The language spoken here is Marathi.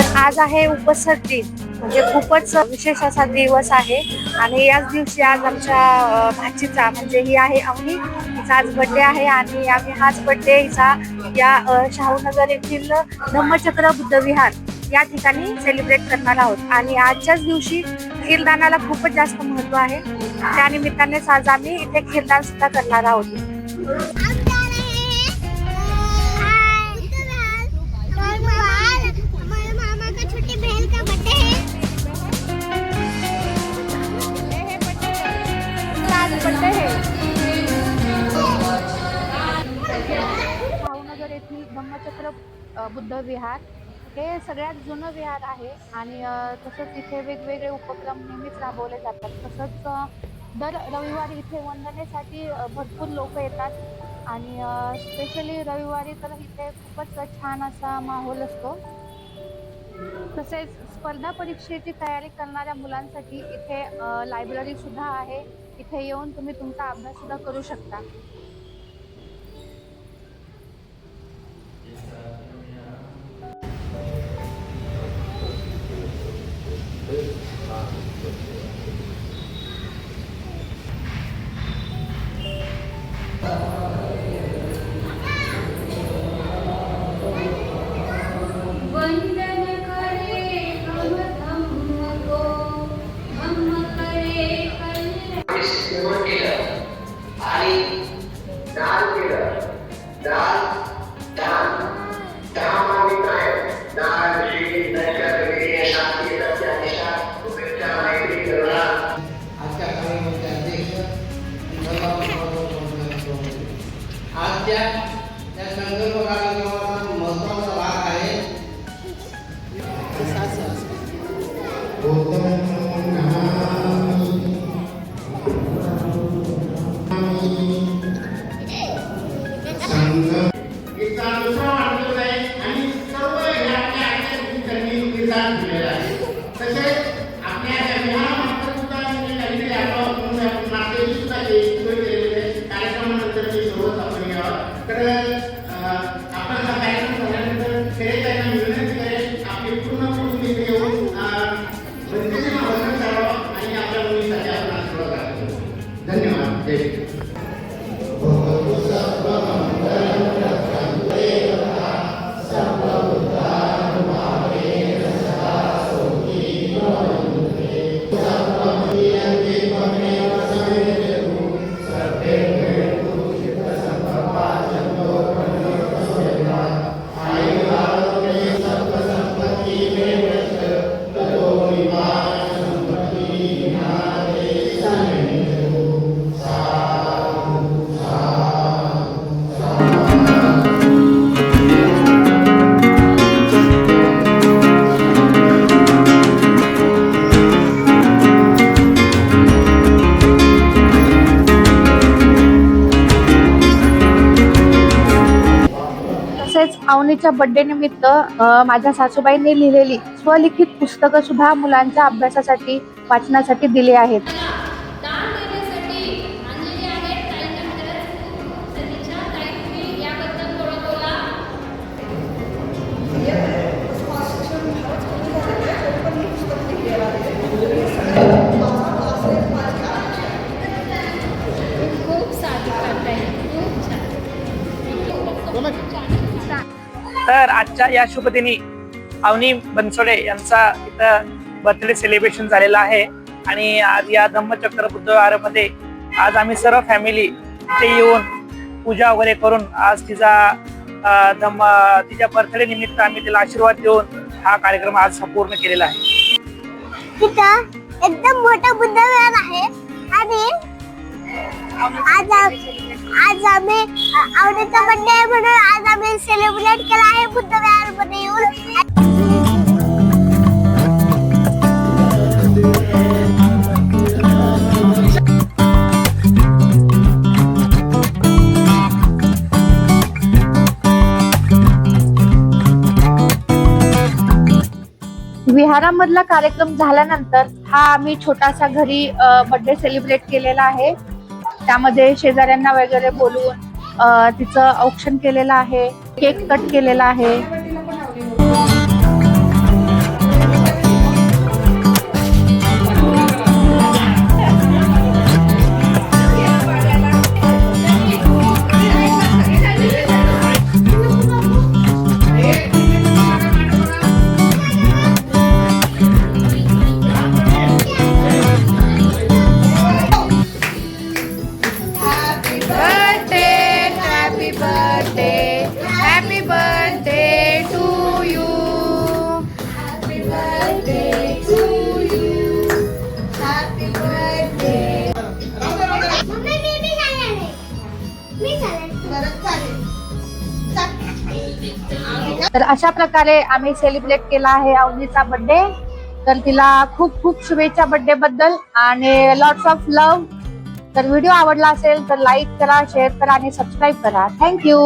तर आज आहे उपसट दिन. म्हणजे खूपच विशेष असा दिवस आहे. आणि याच दिवशी आज आमच्या भाचीचा म्हणजे ही आहे अवनी. हिचा आज बड्डे आहे आणि आम्ही हाच बड्डे हिचा या शाहूनगर येथील धम्मचक्र बुद्ध विहार या ठिकाणी सेलिब्रेट करणार आहोत. आणि आजच्याच दिवशी खीरदानाला खूपच जास्त महत्त्व आहे. त्या निमित्तानेच आज आम्ही इथे खीरदान सुद्धा करणार आहोत. भावनगर येथील धम्मचक्र बुद्ध विहार हे सगळ्यात जुनं विहार आहे आणि तसंच इथे वेगवेगळे उपक्रम नेहमीच राबवले जातात. तसंच दर रविवारी इथे वंदनेसाठी भरपूर लोक येतात आणि स्पेशली रविवारी तर इथे खूपच छान असा माहोल असतो. तसेच स्पर्धा परीक्षेची तयारी करणाऱ्या मुलांसाठी इथे लायब्ररी सुद्धा आहे. इथे येऊन तुम्ही तुमचा अभ्यास सुद्धा करू शकता. दान केलं. दान दान दान आणि काय? दान श्री दशक वीर्य शांती सत्य मैत्री करुणा आजच्या कार्यक्रमाचे अध्यक्ष. आजच्या महत्त्वाचा भाग आहे. कीर्तन अवनीच्या बर्थडे निमित्त माझ्या सासूबाईंनी लिहिलेली स्वलिखित पुस्तकं सुद्धा मुलांच्या अभ्यासासाठी वाचनासाठी दिली आहेत. खूप साधी खूप छान. तर आजच्या या शुभदिनी अवनी बनसोडे यांचा इथं बर्थडे सेलिब्रेशन झालेलं आहे. आणि आज या धम्मचक्र बुद्धवारामध्ये आज आम्ही सर्व फॅमिली ते येऊन पूजा वगैरे करून आज तिचा धम्म तिच्या बर्थडे निमित्त आम्ही तिला आशीर्वाद देऊन हा कार्यक्रम आज पूर्ण केलेला आहे. तिथं एकदम मोठा बुद्ध विहार आहे. आणि आज आज आम्ही आवडीचा बर्थडे आहे म्हणून आज आम्ही सेलिब्रेट केला आहे बुद्ध विहारमध्ये येऊन विहारामधला कार्यक्रम झाल्यानंतर हा आम्ही छोटासा घरी बर्थडे सेलिब्रेट केलेला आहे. त्यामध्ये शेजाऱ्यांना वगैरे बोलवून तिचं औक्षण केलेलं आहे केक कट केलेला आहे. तर अशा प्रकारे आम्ही सेलिब्रेट केला आहे अवनीचा बर्थडे तर तिला खूप खूप शुभेच्छा बर्थडे बद्दल आणि लॉट्स ऑफ लव्ह तर व्हिडिओ आवडला असेल तर लाईक करा शेअर करा आणि सबस्क्राईब करा. थँक्यू